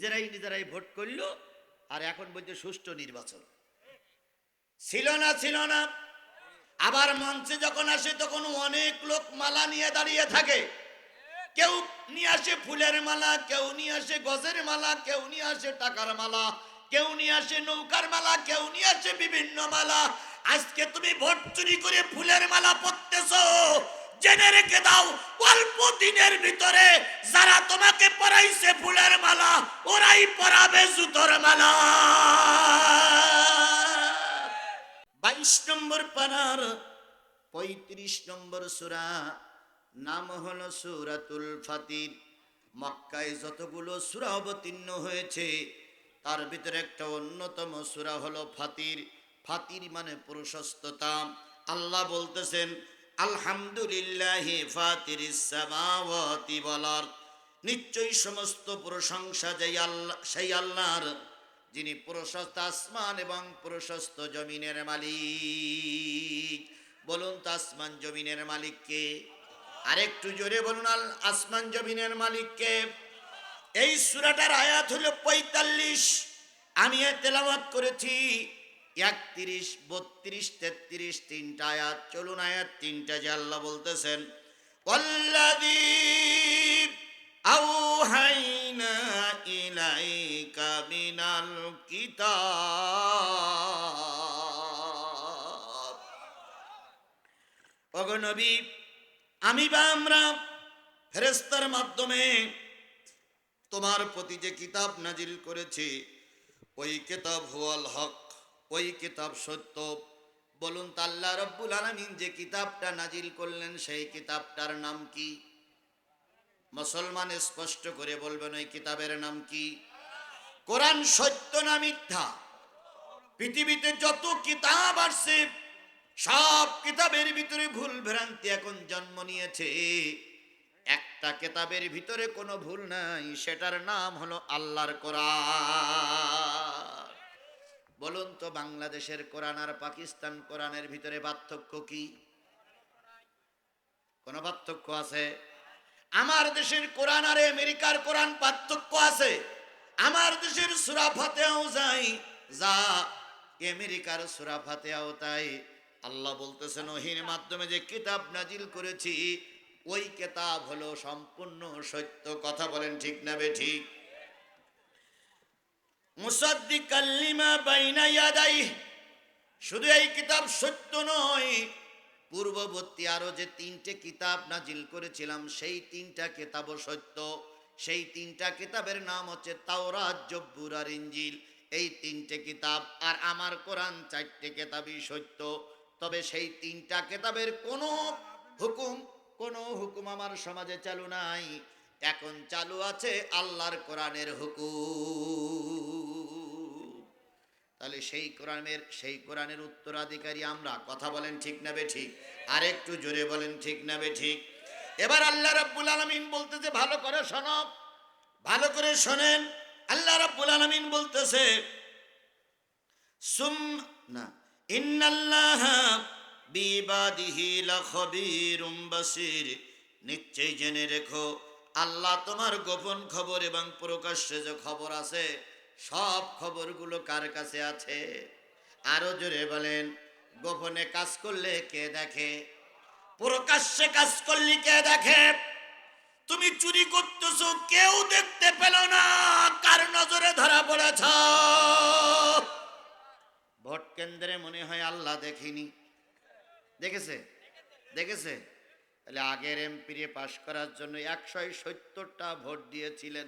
নিজেরাই নিজেরাই ভোট করল, আর এখন বলছে সুষ্ঠু নির্বাচন। ছিল না ছিল না। আবার মঞ্চে যখন আসে, তখন অনেক লোক মালা নিয়ে দাঁড়িয়ে থাকে। কেউ নিয়ে আসে ফুলের মালা, কেউ নিয়ে আসে গজের মালা, কেউ নিয়ে আসে টাকার মালা, কেউ নিয়ে আসে নৌকার মালা, কেউ নিয়ে আসে বিভিন্ন মালা। আজকে তুমি ভোট চুরি করে ফুলের মালা পরতেছ। জেনে রেখে দাও, অল্প দিনের ভিতরে যারা তোমাকে পরাইছে ফুলের মালা, ওরাই পরাবে জুতোর মালা। বাইশ নম্বর পানার পঁয়ত্রিশ নম্বর সুরা, নাম হলো সুরাতুল ফাতির। মক্কায় যতগুলো সুরা অবতীর্ণ হয়েছে, তার ভিতরে একটা অন্যতম সুরা হলো ফাতির। ফাতির মানে প্রশস্ততা। আল্লাহ বলতেছেন আলহামদুলিল্লাহ ফাতির সামাওয়াতি বলার নিশ্চয়ই সমস্ত প্রশংসা যেই আল্লাহ সেই আল্লাহর, যিনি প্রশস্ত আসমান এবং প্রশস্ত জমিনের মালিক। বলুন তো আসমান জমিনের মালিককে আরেকটু জোরে বলুন আল, আসমান জমিনের মালিককে এই সুরাটার আয়াত হলো পঁয়তাল্লিশ। আমি তেলাওয়াত করেছি। একত্রিশ বত্রিশ তেত্রিশ তিনটা আয়াত চলুন আয়াত তিনটা যে আল্লাহ বলতেছেন والذي أوحينا إليك من الكتاب অগনবী আমি বা আমরা ফেরেস্তার মাধ্যমে তোমার প্রতি যে কিতাব নাজিল করেছি ওই কিতাব হুয়াল হক ওই কিতাব সত্য। বলুন তাল্লা রব্বুল আলমিন যে কিতাবটা নাজিল করলেন, সেই কিতাবটার নাম কি? মুসলমান স্পষ্ট করে বলবেন, ওই কিতাবের নাম কি? কোরআন সত্য না মিথ্যা? পৃথিবীতে যত কিতাব আসছে সব কিতাবের ভিতরে ভুল ভ্রান্তি এখন জন্ম নিয়েছে। একটা কিতাবের ভিতরে কোনো ভুল নাই, সেটার নাম হলো আল্লাহর কোরআন। বলুন তো, বাংলাদেশের কোরআন আর পাকিস্তান কোরআনের ভিতরে পার্থক্য কি? কোন পার্থক্য আছে? আমার দেশের কোরআন আর আমেরিকার কোরআন পার্থক্য আছে। আমার দেশের সুরাফাতেও যাই যা আমেরিকার সুরাফাতেও তাই। আল্লাহ বলতেছেন, ওহির মাধ্যমে যে কিতাব নাজিল করেছি, ওই কিতাব হলো সম্পূর্ণ সত্য। কথা বলেন ঠিক না বে ঠিক? মুসাদ্দিকাল লিমা বাইনা ইয়াদাইহি শুধু এই কিতাব সত্য নয়, পূর্ববর্তী আরও যে তিনটে কিতাব নাজিল করেছিলাম, সেই তিনটা কিতাবও সত্য। সেই তিনটা কিতাবের নাম হচ্ছে তাওরাত, জব্বুর আর ইঞ্জিল এই তিনটে কিতাব আর আমার কোরআন চারটে কিতাবই সত্য। তবে সেই তিনটা কিতাবের কোনো হুকুম কোনো হুকুম আমার সমাজে চালু নাই। এখন চালু আছে আল্লাহর কোরআনের হুকুম। তাহলে সেই কোরআনের সেই কোরআনের উত্তরাধিকারী আমরা। কথা বলেন ঠিক না বে ঠিক? আর একটু জোরে বলেন ঠিক না বে ঠিক? এবার আল্লাহ রাব্বুল আলামিন বলতেছে, ভালো করে শোনো। ভালো করে শোনেন। আল্লাহ রাব্বুল আলামিন বলতেছে, সুম না, ইন্নাল্লাহ বিবাদিহি লাখবীরুম বাসির। নিশ্চয়ই জেনে রেখো, আল্লাহ তোমার গোপন খবর এবং প্রকাশ্যে যে খবর আছে সব খবরগুলো কার কাছে আছে? আরও জোরে বলেন, গোপনে কাজ করলে কে দেখে? প্রকাশ্যে কাজ করলে কে দেখে? তুমি চুরি করতেছো, কেউ দেখতে পেল না, কার নজরে ধরা পড়েছ? ভোট কেন্দ্রে মনে হয় আল্লাহ দেখিনি। দেখেছে? দেখেছে? তাহলে আগের এমপিরে পাশ করার জন্য একশো সত্তরটা ভোট দিয়েছিলেন।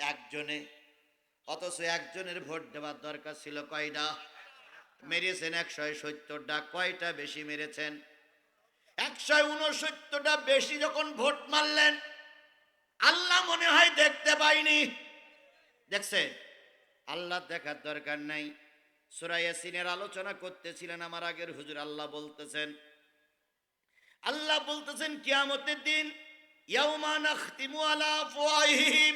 একজনে, অথচ একজনের ভোট দেওয়ার দরকার ছিল কয়টা? মেরেছেন একশো সত্তরটা, কয়টা বেশি মেরেছেন? একশো উনসত্তরটা বেশি যখন ভোট মারলেন, আল্লাহ মনে হয় দেখতে পাইনি। দেখছে আল্লাহ দেখার দরকার নাই। সুরাইয়াসিনের আলোচনা করতেছিলেন আমার আগের হুজুর, আল্লাহ বলতেছেন আল্লাহ বলতেছেন, কিয়ামতের দিন, ইয়াউমা নাখতিমু আলা আফওয়াহিহিম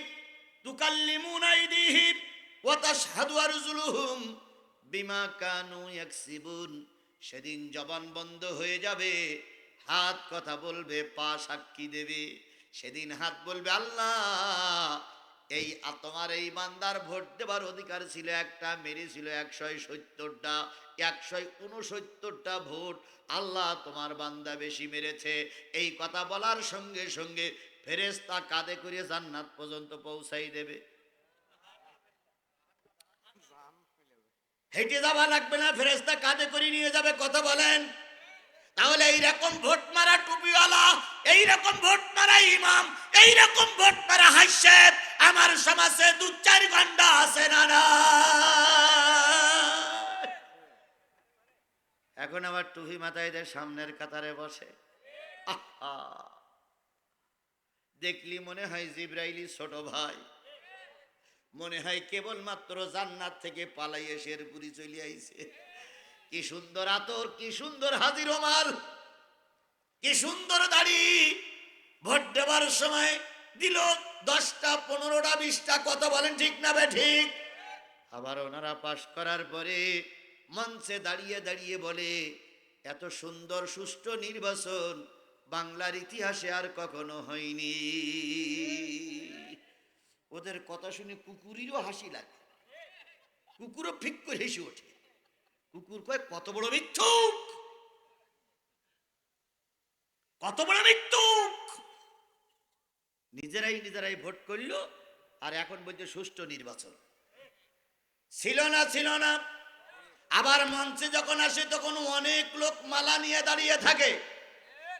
বিমা কানু সেদিন জবান বন্ধ হয়ে যাবে, হাত কথা বলবে, পা সাক্ষী দেবে। সেদিন হাত বলবে, আল্লাহ, এই তোমার এই বান্দার ভোট দেবার অধিকার ছিল একটা মেরেছিল একশো সত্তরটা একশো উনসত্তরটা ভোট। আল্লাহ, তোমার বান্দা বেশি মেরেছে। এই কথা বলার সঙ্গে সঙ্গে ফেরেস্তা কাঁধে করে জান্নাত পর্যন্ত পৌঁছাই দেবে। হেঁটে যাওয়া লাগবে না ফেরেস্তা কাঁধে করে নিয়ে যাবে, কথা বলেন। তাহলে এইরকম ভোট মারা টুপিওয়ালা, এইরকম ভোট মারা ইমাম, এইরকম ভোট মারা হাস্যেব আমার সমাজে দু চার ঘণ্টা আছে না না। এখন আবার টুপি মাথায় সামনের কাতারে বসে। আহা! দেখলি মনে হয় জিব্রাইলি ছোট ভাই। মনে হয় কেবলমাত্র জান্নাত থেকে পালাই শেরপুরি চলে আইছে। কি সুন্দর আতর, কি সুন্দর হাজির মাল কি সুন্দর দাড়ি। ভোট দেবার সময় দিল দশটা, পনেরোটা, বিশটা কথা বলেন ঠিক না বে ঠিক? আবার ওনারা পাশ করার পরে মঞ্চে দাঁড়িয়ে দাঁড়িয়ে বলে, এত সুন্দর, সুষ্ঠু নির্বাচন বাংলার ইতিহাসে আর কখনো হয়নি। ওদের কথা শুনে কুকুরেরও হাসি লাগে। কুকুরও ফিক করে হেসে ওঠে। কুকুর কয়, কত বড় মিথ্যুক! কত বড় মিথ্যুক! নিজেরাই নিজেরাই ভোট করল, আর এখন বলছে, সুষ্ঠু নির্বাচন। ছিল না ছিল না। আবার মঞ্চে যখন আসে, তখন অনেক লোক মালা নিয়ে দাঁড়িয়ে থাকে।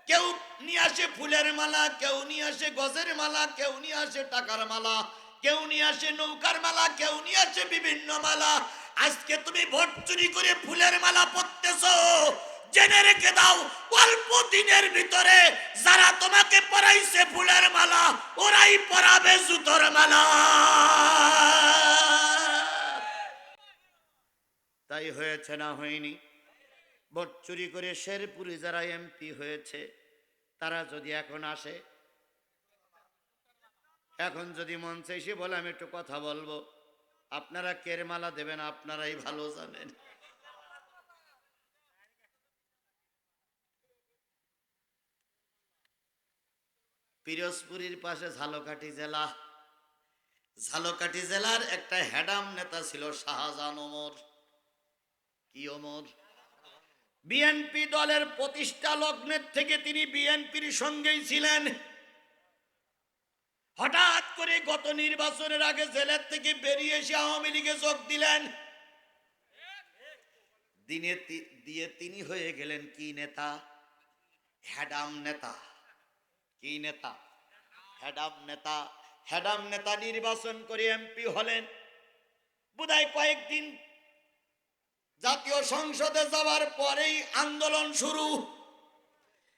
কেউ নিয়ে আসে ফুলের মালা, কেউ নিয়ে আসে গজের মালা, কেউ নিয়ে আসে টাকার মালা, কেউ নিয়ে আসে নৌকার মালা, কেউ নিয়ে আসে বিভিন্ন মালা। আজকে তুমি ভোট চুরি করে ফুলের মালা পরতেছ। জেনে রেখে দাও, অল্প দিনের ভিতরে যারা তোমাকে পরাইছে ফুলের মালা, ওরাই পরাবে জুতোর মালা। তাই হয়েছে না হয়নি? ভোট চুরি করে শেরপুরে যারা এমপি হয়েছে, তারা যদি এখন আসে, এখন যদি মঞ্চে এসে বলে, আমি একটু কথা বলব। আপনারা কের মালা দেবেন, আপনারাই ভালো জানেন। পিরোজপুরীর পাশে ঝালকাঠি জেলা। ঝালকাঠি জেলার একটা হ্যাডাম নেতা ছিল শাহজাহান ওমর। কি ওমর? বিএনপি দলের প্রতিষ্ঠা লগ্নের থেকে তিনি বিএনপির সঙ্গেই ছিলেন। হঠাৎ করে গত নির্বাচনের আগে জেলের থেকে বেরিয়ে এসে আওয়ামী লীগে যোগ দিলেন। দিনে দিয়ে তিনি হয়ে গেলেন কি নেতা? হ্যাডাম নেতা। কি নেতা? হ্যাডাম নেতা। হ্যাডাম নেতা নির্বাচন করে এমপি হলেন। বোধহয় কয়েকদিন জাতীয় সংসদে যাওয়ার পরেই আন্দোলন শুরু।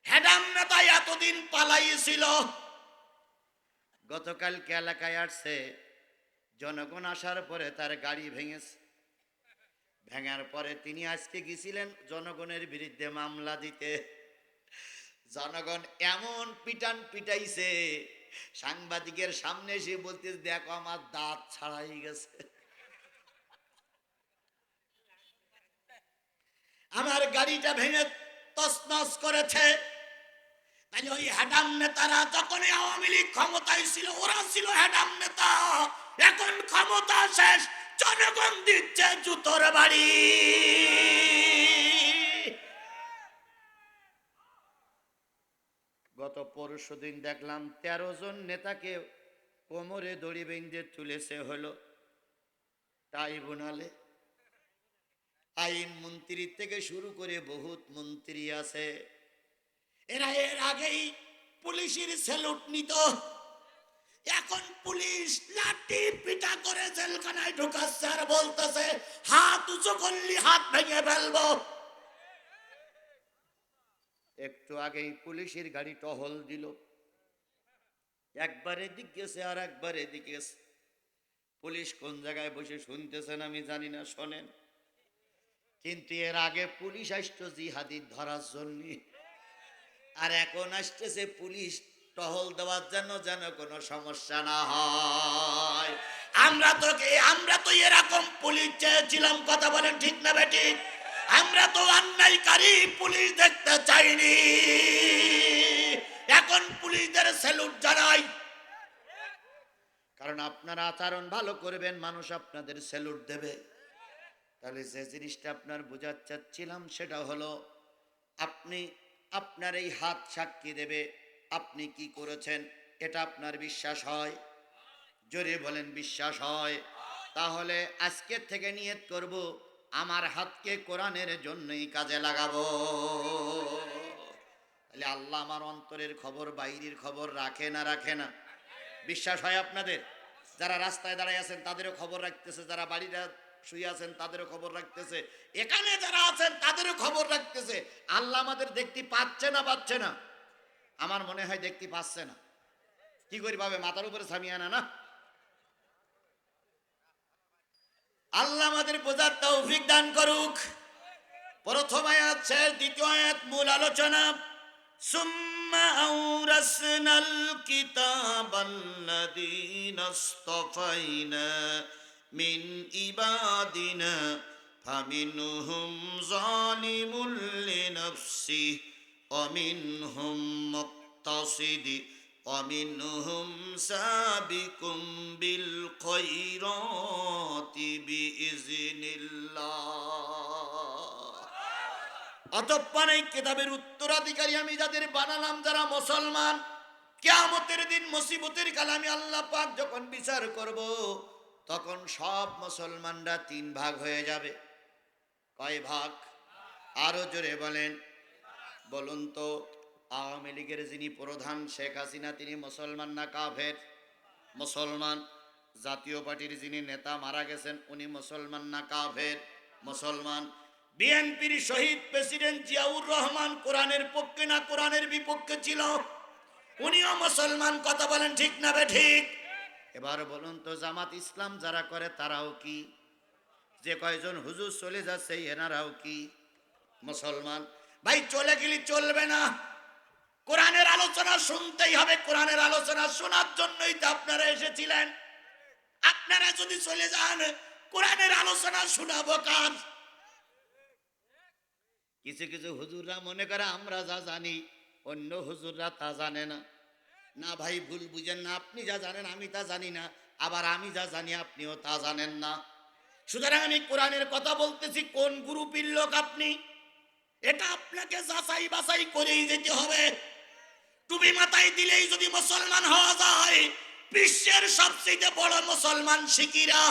হ্যাডাম নেতা এতদিন পালাইছিল। গতকালকে এলাকায় আসছে, জনগণ আসার পরে তার গাড়ি ভেঙেছে। ভেঙার পরে তিনি আজকে গেছিলেন জনগণের বিরুদ্ধে মামলা দিতে। জনগণ এমন পিটান পিটাইছে, সাংবাদিকের সামনে এসে বলতে দেখো, আমার দাঁত ছাড়াই গেছে। আমার গাড়িটা ভেঙে তসনস করেছে। তাহলে ওই হ্যাডাম নেতারা যখন আওয়ামী লীগ ক্ষমতায় ছিল, ওরা ছিল হ্যাডাম নেতা। এখন ক্ষমতা শেষ, জনগণ দিচ্ছে জুতোর বাড়ি। গত পরশু দিন দেখলাম তেরো জন নেতাকে কোমরে দড়ি বেঁধে তুলেছে হলো। ট্রাইব্যুনালে আইন মন্ত্রী থেকে শুরু করে বহুত মন্ত্রী আছে। এরা এর আগেই পুলিশের স্যালুট নিত। এখন পুলিশ লাঠি পিটা করে জেলখানায় ঢুকাচ্ছে আর বলতেছে, হাত উঁচু করলি হাত ভেঙে ফেলব। একটু আগেই পুলিশের গাড়ি টহল দিল। একবার এদিক গেছে আর একবার এদিক গেছে পুলিশ কোন জায়গায় বসে শুনতেছেন আমি জানি না, শোনেন। কিন্তু এর আগে পুলিশ আসতো জিহাদির ধরার জন্য। আর এখন আসতেছে পুলিশ টহল দেওয়ার জন্য যেন কোনো সমস্যা না হয়। আমরা তোকে আমরা তো এরকম পুলিশ চেয়েছিলাম, কথা বলেন ঠিক না বেটি আমরা তো অন্যায়কারী পুলিশ দেখতে চাইনি। এখন পুলিশদের স্যালুট জানাই। কারণ আপনারা আচরণ ভালো করবেন, মানুষ আপনাদের স্যালুট দেবে। তাহলে যে জিনিসটা আপনার বোঝার চাচ্ছিলাম সেটা হলো, আপনি আপনার এই হাত সাক্ষী দেবে, আপনি কি করেছেন, এটা আপনার বিশ্বাস হয়? জোরে বলেন বিশ্বাস হয়। তাহলে আজকের থেকে নিয়ত করব, আমার হাতকে কোরআনের জন্যই কাজে লাগাবো। তাহলে আল্লাহ আমার অন্তরের খবর, বাইরের খবর রাখে না রাখে না? বিশ্বাস হয় আপনাদের? যারা রাস্তায় দাঁড়ায় আছেন, তাদেরও খবর রাখতেছে, যারা বাড়িটা শুয়ে আছেন, তাদেরও খবর রাখতেছে। এখানে যারা আছেন, তাদেরও খবর রাখতেছে। আল্লাহ আমাদের দেখতে পাচ্ছে না পাচ্ছে না। আমার মনে হয় দেখতে পাচ্ছে না। কি করি ভাবে মাথার উপরে সামিয়ানা না? আল্লাহ আমাদের বোঝার তৌফিক দান করুক। প্রথম আয়াত শেষ, দ্বিতীয় আয়াত মূল আলোচনা। সুম্মা আউরাসনাল কিতাবাল্লাযীনা ইসতাফাইনা মিন ইবাদিনা ফামিনহুম যালিমুল লিনাফসিহি ومنهم مقتصد ومنهم سابق بالخيرات بإذن الله অতঃপর এই কিতাবের উত্তরাধিকারী আমি যাদের বানালাম যারা মুসলমান কেয়ামতের দিন মুসিবতের কালে আমি আল্লাহ পাক যখন বিচার করব তখন সব মুসলমানরা তিন ভাগ হয়ে যাবে। কয় ভাগ? আরও জোরে বলেন। বলুন তো, আওয়ামী লীগের যিনি প্রধান শেখ হাসিনা, তিনি মুসলমান না কাফের? মুসলমান। জাতীয় পার্টির যিনি নেতা মারা গেছেন, উনি মুসলমান না কাফের? মুসলমান। বিএনপির শহীদ প্রেসিডেন্ট জিয়াউর রহমান কোরআনের পক্ষে না কোরআনের বিপক্ষে ছিল? উনিও মুসলমান, কথা বলেন ঠিক না বে ঠিক? এবার বলুন তো, জামাত ইসলাম যারা করে, তারাও কি? যে কয়জন হুজুর চলে যাচ্ছে, এনারাও কি? মুসলমান? ভাই, চলে গেলে চলবে না। কোরআনের আলোচনা শুনতেই হবে। কোরআনের আলোচনা শোনার জন্যই তো আপনারা এসেছিলেন। আপনারা যদি চলে যান, কোরআনের আলোচনা শোনাবো কাজ কিছু কিছু হুজুররা মনে করে, আমরা যা জানি, অন্য হুজুররা তা জানে না। না ভাই, ভুল বুঝেন না। আপনি যা জানেন, আমি তা জানি না। আবার আমি যা জানি, আপনিও তা জানেন না। সুতরাং আমি কোরআনের কথা বলতেছি, কোন গ্রুপের লোক আপনি? এটা আপনাকে যাচাই বাছাই করেই যেতে হবে। টুপি মাথায় দিলেই যদি মুসলমান হওয়া যায়, বিশ্বের সবচেয়ে বড় মুসলমান শিকিরা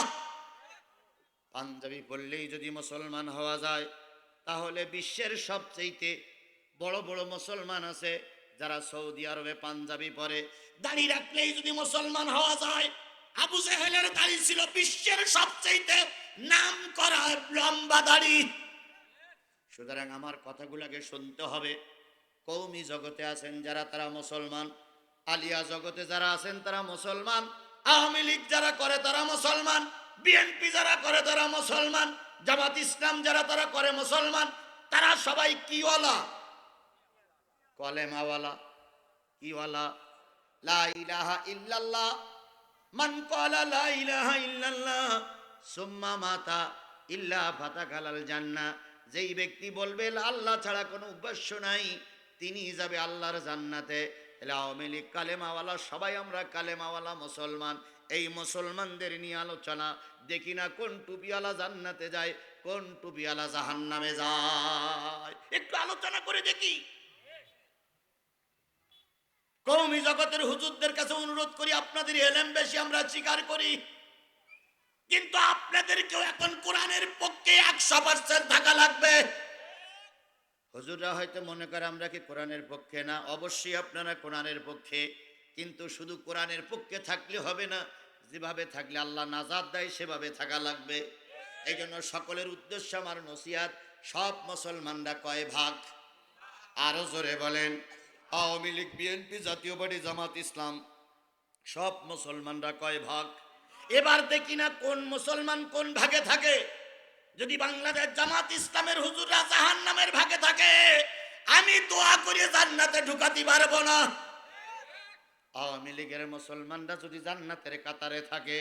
পাঞ্জাবি পড়লেই যদি মুসলমান হওয়া যায়, তাহলে বিশ্বের সবচেয়ে বড় বড় মুসলমান আছে। যারা সৌদি আরবে পাঞ্জাবি পরে, দাড়ি রাখলেই যদি মুসলমান হওয়া যায়, আবু জেহেলের দাড়ি ছিল বিশ্বের সবচেয়ে নাম করা লম্বা দাড়ি। সুতরাং আমার কথাগুলোকে শুনতে হবে। কৌমি জগতে আছেন যারা, তারা মুসলমান। আলিয়া জগতে যারা আছেন, তারা মুসলমান। আওয়ামী লীগ যারা করে, তারা মুসলমান। বিএনপি যারা করে, তারা মুসলমান। জামাত ইসলাম যারা, তারা করে মুসলমান। তারা সবাই কিওয়ালা কলেমাওয়ালা কিওয়ালা, লা ইলাহা ইল্লাল্লাহ, মান ক্বালা লা ইলাহা ইল্লাল্লাহ, সুম্মা মাতা ইল্লা ফাতাকালাল জান্নাহ। যেই ব্যক্তি বলবে আল্লাহ ছাড়া কোনো উপাস্য নাই তিনি যাবে আল্লাহর জান্নাতে। তাহলে আওয়ামী লীগ কালেমাওয়ালা সবাই আমরা কালেমাওয়ালা মুসলমান। এই মুসলমানদের নিয়ে আলোচনা, দেখি না কোন টুপিওয়ালা জান্নাতে যায়, কোন টুপিওয়ালা জাহান্নামে যায়। একটু আলোচনা করে দেখি। কৌমি জগতের হুজুরদের কাছে অনুরোধ করি, আপনাদের এলেম বেশি, আমরা স্বীকার করি। কিন্তু আপনাদেরকেও এখন কোরআনের পক্ষে একশো পার্সেন্ট থাকা লাগবে। হুজুররা হয়তো মনে করে আমরা কি কোরআনের পক্ষে না? অবশ্যই আপনারা কোরআনের পক্ষে, কিন্তু শুধু কোরআনের পক্ষে থাকলে হবে না, যেভাবে থাকলে আল্লাহ নাজাদ দেয়, সেভাবে থাকা লাগবে। এই জন্য সকলের উদ্দেশ্য, আমার নসিহাত, সব মুসলমানরা কয় ভাগ। আরও জোরে বলেন। আওয়ামী লীগ, বিএনপি, জাতীয় পার্টি, জামাত ইসলাম, সব মুসলমানরা কয় ভাগ। এবার দেখি না কোন মুসলমান কোন ভাগে থাকে। যদি বাংলাদেশ জামাত ইসলামের হুজুররা জাহান নামের ভাগে থাকে, আমি দোয়া করে জান্নাতে ঢুকাতে পারব না। আওয়ামী লীগের মুসলমানরা যদি জান্নাতের কাতারে থাকে,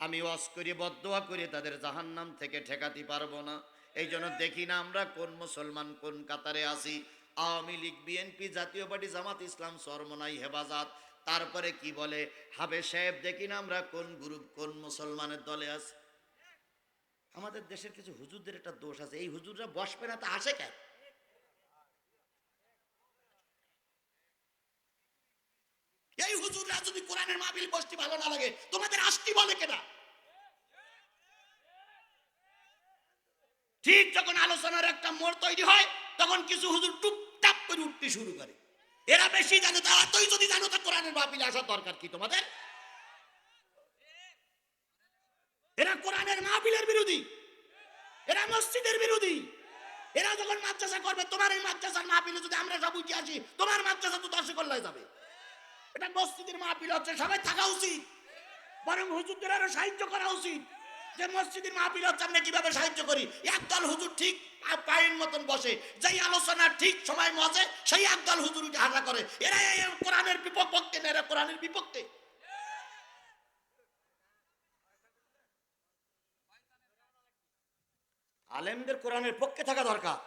আমি ওয়াজ করে বদোয়া করে, তাদের জাহান্নাম থেকে ঠেকাতে পারব না। এই জন্য দেখি না আমরা কোন মুসলমান কোন কাতারে আছি। Awami League, BNP Jatiya party, Jamaat Islam Charmonai Hefazat. তারপরে কি বলে? হাবে সাহেব, দেখি না আমরা কোন গ্রুপ, কোন মুসলমানের দলে আছে। আমাদের দেশের কিছু হুজুরদের একটা দোষ আছে। এই হুজুররা বসবে না তা আসে কেন? এই হুজুররা যদি কোরআনের মাহফিল বসতে ভালো না লাগে, তোমাদের আসতে বলে কেনা? ঠিক যখন আলোচনার একটা মোড় তৈরি হয়, তখন কিছু হুজুর টুপটাপ করে উঠতে শুরু করে। এরা বেশি জানে তা তুই যদি জানো তা কোরআনের মাহফিলে আসার দরকার কি তোমাদের? এরা কোরআনের মাহফিলের বিরোধী। এরা মসজিদের বিরোধী। এরা যখন মাদ্রাসা করবে, তোমার এই মাদ্রাসার মাহফিলে যদি আমরা সব উঠে আসি, তোমার মাদ্রাসা তো দর্শক কল্যাণ যাবে। এটা মসজিদের মাহফিল হচ্ছে, সবাই থাকা উচিত। বরং হুজুরদের আরও সাহায্য করা উচিত। যে মসজিদের মাহফিল হচ্ছে আমরা কীভাবে সাহায্য করি? একদল হুজুর ঠিক পায়ের মতন বসে, যেই আলোচনা ঠিক সময় মজে সেই একদল হুজুর উঠে হাঁটা করে। এরা কোরআনের বিপক্ষে না, এরা কোরআনের বিপক্ষে। আলেমদের কোরআনের পক্ষে থাকা দরকার।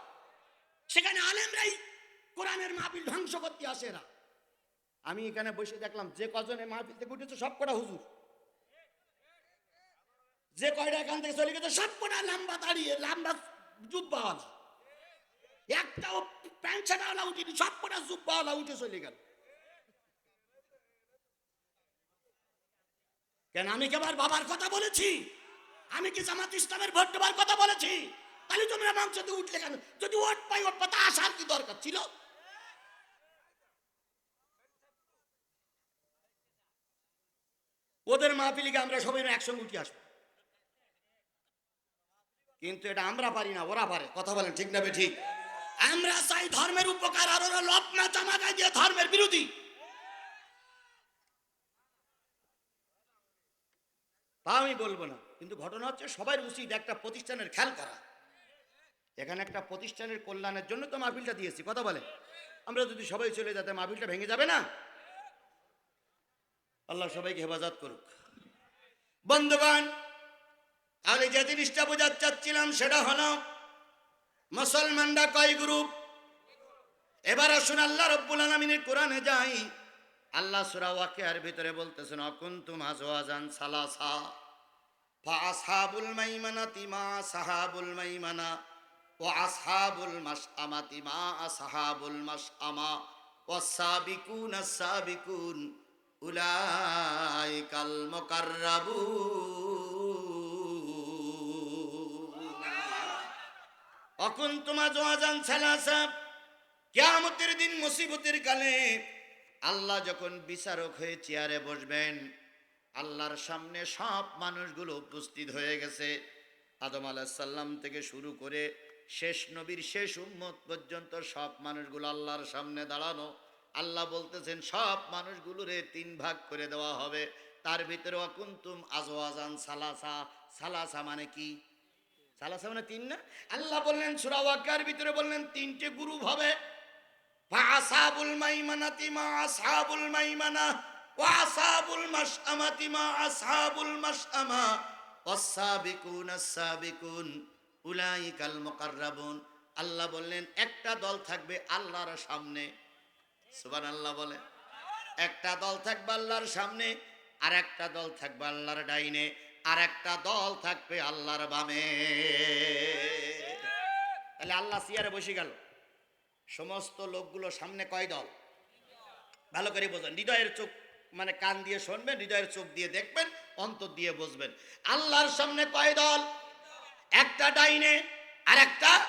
সেখানে আলেমরাই কোরআনের মাহফিল ধ্বংস করতে আসে এরা। আমি এখানে বসে দেখলাম, যে কজনে মাহফিল থেকে উঠেছে সব কটা হুজুর। যে কয়টা এখান থেকে চলে গেছে সব কটা লম্বা দাঁড়িয়ে, লম্বা জুব্বাওয়ালা। একটাও প্যান্ট ছাটাওয়ালা উঠিনি সব কটা জুব্বাওয়ালা উঠে চলে গেল। কেন আমি কি আমার বাবার কথা বলেছি? আমি কি জামাত ইসলামের ভোট দেবার কথা বলেছি? তাহলে তোমরা মঞ্চতে উঠলে কেন? যদি ওট পাই ওট পাতা, আসার কি দরকার ছিল? ওদের মাহফিলিকে আমরা সবাই একসঙ্গে উঠে আসব। কিন্তু এটা আমরা পারি না, ওরা পারে। কথা বলেন ঠিক না ঠিক আমরা চাই ধর্মের উপকার আর ওরা লপনা জামা গায়ে দিয়ে ধর্মের বিরোধী। তা আমি বলব না, কিন্তু ঘটনা হচ্ছে সবাই উচিত একটা প্রতিষ্ঠানের খেয়াল করা। এখানে একটা প্রতিষ্ঠানের কল্যাণের জন্য তো মাহফিলটা দিয়েছি, কথা বলে আমরা যদি সবাই চলে যাতে মাহফিলটা ভেঙে যাবে না? আল্লাহ সবাইকে হেফাজত করুক। বন্ধুগণ তাহলে যে জিনিসটা বোঝাতে চাচ্ছিলাম সেটা হলো মুসলমানরা কয় গ্রুপ এবার আসুন আল্লাহ রব্বুল আলমিনের কোরআনে যাই আল্লাহ সুরা ওয়াকিয়ার ভিতরে বলতেছেন অকুন্তুম আজওয়াজান সালাসা ফাআসহাবুল মাইমানাতি মা সাহাবুল মাইমানা ও আসহাবুল মাসআমাতি মা আসহাবুল মাসআমা والسابقون السابقون أولئك المقربون অকুন তোমা জোয়াজান সালাসা কেয়ামতের দিন মুসিবতের কালে আল্লাহ যখন বিচারক হয়ে চেয়ারে বসবেন, আল্লাহর সামনে সব মানুষগুলো উপস্থিত হয়ে গেছে। আদম আলাহিসাল্লাম থেকে শুরু করে শেষ নবীর শেষ উম্মত পর্যন্ত সব মানুষগুলো আল্লাহর সামনে দাঁড়ানো। আল্লাহ বলতেছেন, সব মানুষগুলোরে তিন ভাগ করে দেওয়া হবে। তার ভিতরে অকুন্তুম আজওয়াজান সালাসা। সালাসা মানে কি? সালাসা মানে তিন না? আল্লাহ বললেন, সূরা ওয়াক্কার ভিতরে বললেন, তিনটে গ্রুপ হবে। ফাআসাবুল মাইমানাতি মা আসহাবুল মাইমানা, ওয়া আসহাবুল মাশআমাতি মা আসহাবুল মাশআমা, ওয়াস-সাবিকুন আস-সাবিকুন উলাইকাল মুকাররাবুন। আল্লাহ বললেন, একটা দল থাকবে আল্লাহর সামনে। সুবান আল্লাহ বলে। একটা দল থাকবে আল্লাহর সামনে আর একটা দল থাকবে আল্লাহর ডাইনে। আর একটা দল থাকবে আল্লাহর বামে। তাহলে আল্লাহ সিয়ারে বসে গেল। সমস্ত লোকগুলো সামনে কয় দল? ভালো করে বোঝেন, হৃদয়ের চোখ মানে কান দিয়ে শুনবেন, হৃদয়ের চোখ দিয়ে দেখবেন, অন্তর দিয়ে বুঝবেন। আল্লাহর সামনে কয় দল? একটা ডাইনে আর একটা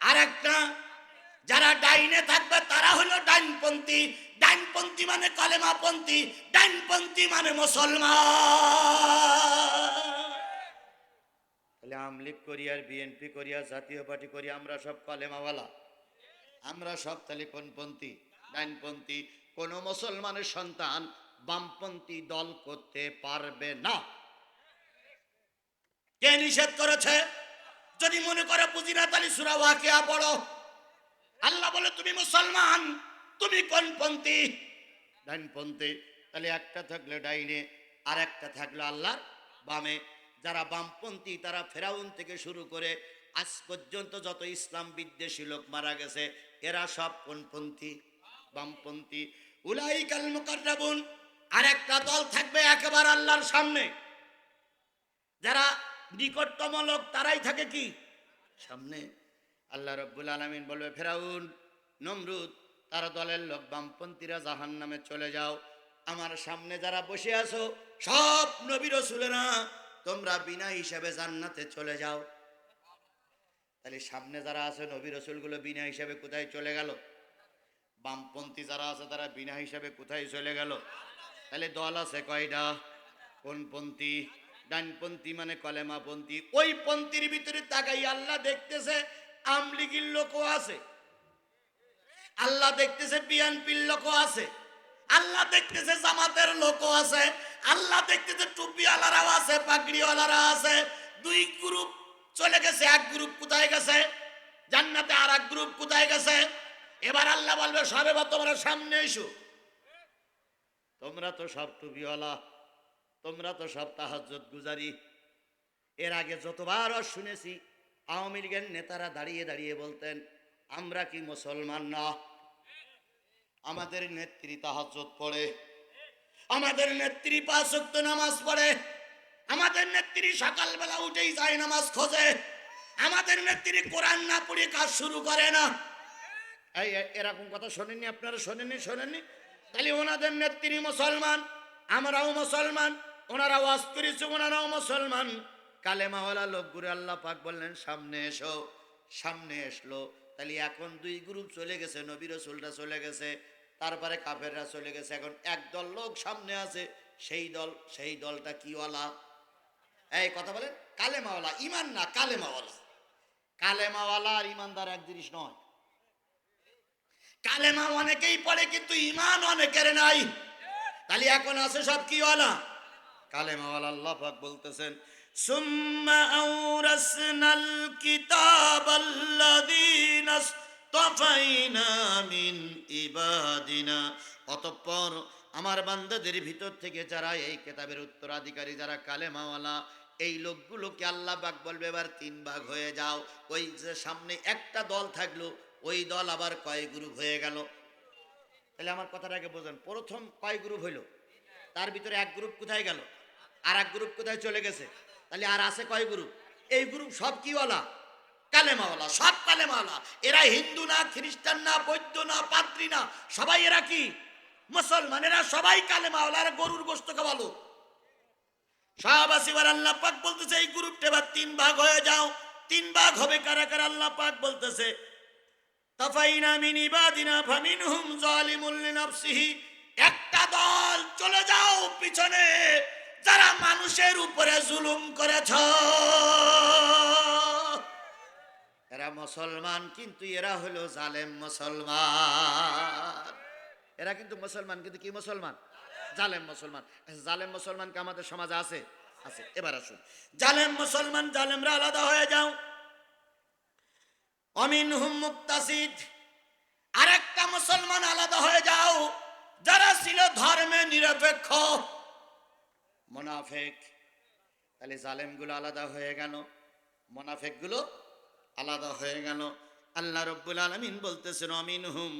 আর একটা যারা ডাইনে থাকবে তারা হলো ডাইনপন্থী ডাইনপন্থী মানে কলেমাপন্থী ডাইনপন্থী মানে মুসলমান। তাহলে আমলিগ করি আর বিএনপি করি আর জাতীয় পার্টি করি আমরা সব কলেমাওয়ালা। আমরা সব তাহলে কোনপন্থী? ডাইনপন্থী কোন মুসলমানের সন্তান বামপন্থী দল করতে পারবে না। কে নিষেধ করেছে? যদি মনে করে বুঝি না তাহলে সুরা ওয়াকিয়া পড়ো। আল্লাহ বলে, তুমি মুসলমান, তুমি কোন পন্থী? ডাইনপন্থী তাহলে একটা থাকলে ডাইনে আর একটা থাকল আল্লাহর বামে। যারা বামপন্থী তারা ফেরাউন থেকে শুরু করে আজ পর্যন্ত যত ইসলাম বিদ্বেষী লোক মারা গেছে, এরা সব কোনপন্থী বামপন্থী উলাইকাল মুকাররাবুন আর একটা দল থাকবে একেবারে আল্লাহর সামনে। যারা নিকটতম লোক, তারাই থাকে কি? সামনে। আল্লাহ রব্বুল আলমিন বলবে, ফেরাউন, নমরুদ, তারা দলের লোক, বামপন্থীরা জাহান নামে চলে যাও। আমার সামনে যারা বসে আছো, সব নবী রসুলেরা, তোমরা বিনা হিসাবে জান্নাতে চলে যাও। তাহলে সামনে যারা আছে, নবী রসুলগুলো বিনা হিসাবে কোথায় চলে গেল? বামপন্থী যারা আছে, তারা বিনা হিসাবে কোথায় চলে গেল? তাহলে দল আছে কয়টা? কোন পন্থী? ডানপন্থী মানে কলেমাপন্থী। ওই পন্থীর ভিতরে তাকাই আল্লাহ দেখতেছে আমলিগির লোকও আছে। আল্লাহ দেখতেছে বিএনপির লোকও আছে। আল্লাহ দেখতেছে জামাতের লোকও আছে। আল্লাহ দেখতেছে টুপিওয়ালারাও আছে, পাগড়িওয়ালারা আছে। দুই গ্রুপ চলে গেছে, এক গ্রুপ কোথায় গেছে? জান্নাতে আর এক গ্রুপ কোথায় গেছে? এবার আল্লাহ বলবে, সবে বা তোমরা সামনে এসো। তোমরা তো সব টুপিওয়ালা, তোমরা তো সব তাহাজ্জত গুজারি। এর আগে যতবার শুনেছি আওয়ামী লীগের নেতারা দাঁড়িয়ে দাঁড়িয়ে বলতেন, আমরা কি মুসলমান না? আমাদের নেত্রী তাহাজ্জত পড়ে। আমাদের নেত্রী পাঁচ ওয়াক্ত নামাজ পড়ে। আমাদের নেত্রী সকালবেলা উঠেই যায় নামাজ খোঁজে। আমাদের নেত্রী কোরআন না পড়ে কাজ শুরু করে না। এই, এরকম কথা শোনেননি আপনারা? শোনেননি? শোনেননি? তাহলে ওনাদের নেত্রী মুসলমান, আমরাও মুসলমান, ওনারা ওয়াজ করেছে, ওনারাও মুসলমান। কালেমাওয়ালা লোকগুলো আল্লাহ পাক বললেন, সামনে এসো, সামনে এসলো। তাহলে এখন দুই গ্রুপ চলে গেছে, নবী রসুলরা চলে গেছে, তারপরে কাফেররা চলে গেছে। এখন একদল লোক সামনে আছে, সেই দল, সেই দলটা কিওয়ালা এই কথা বলেন কালেমাওয়ালা ইমান না কালেমাওয়ালা কালেমাওয়ালা আর ইমানদার এক জিনিস নয়। কালেমা অনেকেই পড়ে কিন্তু ইমান অনেকের নাই। তাহলে এখন আছে সব কি ওয়ালা? কালেমাওয়ালা আল্লাহ পাক বলতেছেন সুম্মা আওরাসনাল কিতাবাল্লাযীনা ইসতাফাইনা মিন ইবাদিনা অতঃপর আমার বান্দাদের ভিতর থেকে যারা এই কেতাবের উত্তরাধিকারী, যারা কালেমাওয়ালা, এই লোকগুলোকে আল্লাহ পাক বলবে, এবার তিন ভাগ হয়ে যাও। ওই যে সামনে একটা দল থাকল, ওই দল আবার কয় গ্রুপ হয়ে গেল? তাহলে আমার কথাটাকে বোঝেন। প্রথম কয় গ্রুপ হইল? তার ভিতরে এক গ্রুপ কোথায় গেল? আর এক গ্রুপ কোথায় চলে গেছে? তাহলে আর আছে কয় গ্রুপ? এই গ্রুপ সব কিওয়ালা? কালেমাওয়ালা, সব কালেমাওয়ালা। এরা হিন্দু না, খ্রিস্টান না বৈদ্য না পাত্রী না, সবাই এরা কি? মুসলমান, এরা সবাই কালেমাওয়ালা, এরা গরুর গোস্ত খাওয়ালো। শাহবাসী আল্লাহ পাক বলতেছে, এই গ্রুপটা এবার তিন ভাগ হয়ে যাও। তিন ভাগ হবে কারা কারা? আল্লাহ পাক বলতেছে, তাফাইনা মিন ইবাদিনা ফামিনহুম জালিমুল লিনাফসিহি। একটা দল, চলে যাও পিছনে। যারা মানুষের উপরে জুলুম করেছ, এরা মুসলমান, কিন্তু এরা হলো জালেম মুসলমান। এরা কিন্তু মুসলমান, কিন্তু কি মুসলমান? জালেম মুসলমান। জালেম মুসলমান কি আমাদের সমাজে আছে? আছে। এবার আসুন। জালেম মুসলমান, জালেমরা আলাদা হয়ে যাও। অমিন হুম মুক্তাসিদ। আর একটা মুসলমান আলাদা হয়ে যাও, যারা ছিল ধর্মে নিরপেক্ষ। মোনাফেক। তাহলে জালেমগুলো আলাদা হয়ে গেল, মোনাফেকগুলো আলাদা হয়ে গেল। আল্লাহ রব্বুল আলমিন বলতেছেন অমিন হুম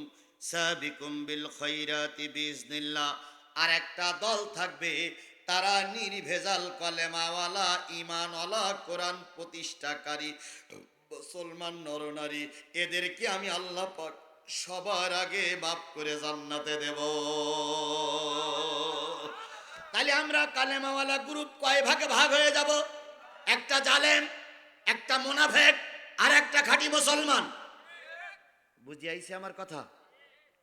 সাবিকুম বিল খৈরাতি বিজনিল্লাহ আর একটা দল থাকবে, তারা নির্ভেজাল কলেমাওয়ালা ইমানওয়ালা কোরআন প্রতিষ্ঠাকারী, মুসলমান নরনারী। এদেরকে আমি আল্লাহ পাক সবার আগে মাফ করে জান্নাতে দেব। তাহলে আমরা কালেমাওয়ালা গ্রুপ কয় ভাগে ভাগ হয়ে যাব? একটা জালেম, একটা মোনাফেক, আর একটা খাঁটি মুসলমান। বুঝিয়ে আইছে আমার কথা?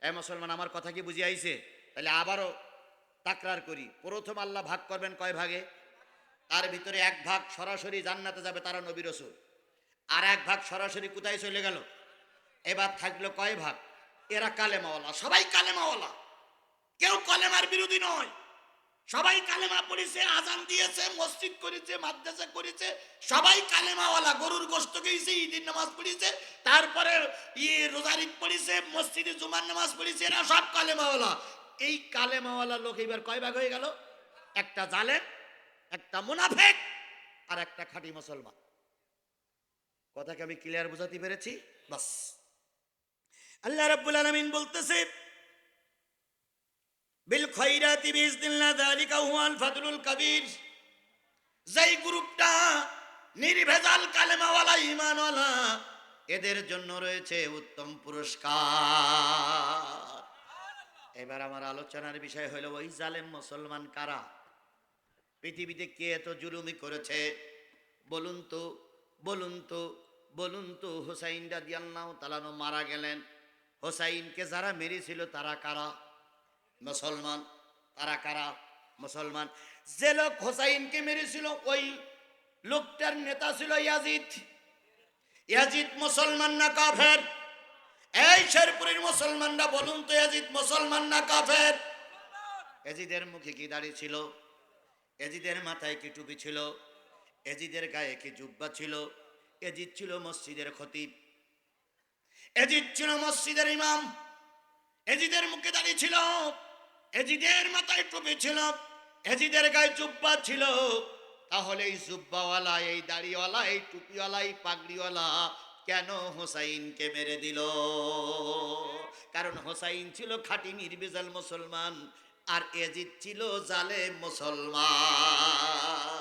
এ মুসলমান, আমার কথা কি বুঝিয়ে আইছে তাহলে আবারও তাকরার করি। প্রথম আল্লাহ ভাগ করবেন কয় ভাগে? তার ভিতরে এক ভাগ সরাসরি জান্নাতে যাবে তারা নবী রসুল। আর এক ভাগ সরাসরি কোথায় চলে গেল? এবার থাকল কয় ভাগ? এরা কালেমাওয়ালা, সবাই কালেমাওয়ালা। কেউ কলেমার বিরোধী নয়। সবাই কালেমা পড়েছে, আজান দিয়েছে, মসজিদ করেছে, মাদ্রাসা করেছে। সবাই কালেমাওয়ালা, গরুর গোস্ত খেয়েছে, ঈদের নামাজ পড়েছে, তারপরে ইয়ে রোজার ঈদ পড়েছে, মসজিদে জুমার নামাজ পড়েছে, এরা সব কালেমাওয়ালা। এই কালেমাওয়ালা লোক এবার কয় ভাগ হয়ে গেল? একটা জালেম, একটা মুনাফেক, আর একটা খাঁটি মুসলমান। কথাকে আমি ক্লিয়ার বোঝাতে পেরেছি? বাস। আল্লাহ রাব্বুল আলামিন বলতেছে বিল খৈরাতি বিইজনিল্লাহ, যালিকা হুয়াল ফাদলুল কাবীর। যেই গ্রুপটা নির্ভেজাল কালেমাওয়ালা, ঈমানওয়ালা, এদের জন্য রয়েছে উত্তম পুরস্কার। এবার আমার আলোচনার বিষয় হলো, ওই জালেম মুসলমান কারা? পৃথিবীতে কে এত জুলুমি করেছে? বলুন তো বলুন তো বলুন তো, হোসাইন রাদিয়াল্লাহু তাআলা মারা গেলেন। হোসাইনকে যারা মেরেছিল, তারা কারা? মুসলমান, তারা কারা? মুসলমান। যে লোক হোসাইনকে মেরেছিল, ওই লোকটার নেতা ছিল ইয়াজিদ। ইয়াজিদ মুসলমান না কাফের? এই শেরপুরের মুসলমানরা বলুন তো ইয়াজিদ মুসলমান না কাফের? এজিদের মুখে কি দাঁড়িয়ে ছিল? এজিদের মাথায় কি টুপি ছিল? এজিদের গায়ে কি জুব্বা ছিল? এজিদ ছিল মসজিদের খতিব। এজিদ ছিল মসজিদের ইমাম। এজিদের মুখে দাঁড়িয়ে ছিল। এজিদের মাথায় টুপি ছিল, এজিদের গায়ে জুব্বা ছিল। তাহলে এই জুব্বাওয়ালা, এই দাড়িওয়ালা, এই টুপিওয়ালা, এই পাগড়িওয়ালা কেন হোসাইনকে মেরে দিল? কারণ হোসাইন ছিল খাটি নির্বিজাল মুসলমান আর এজিদ ছিল জালে মুসলমান।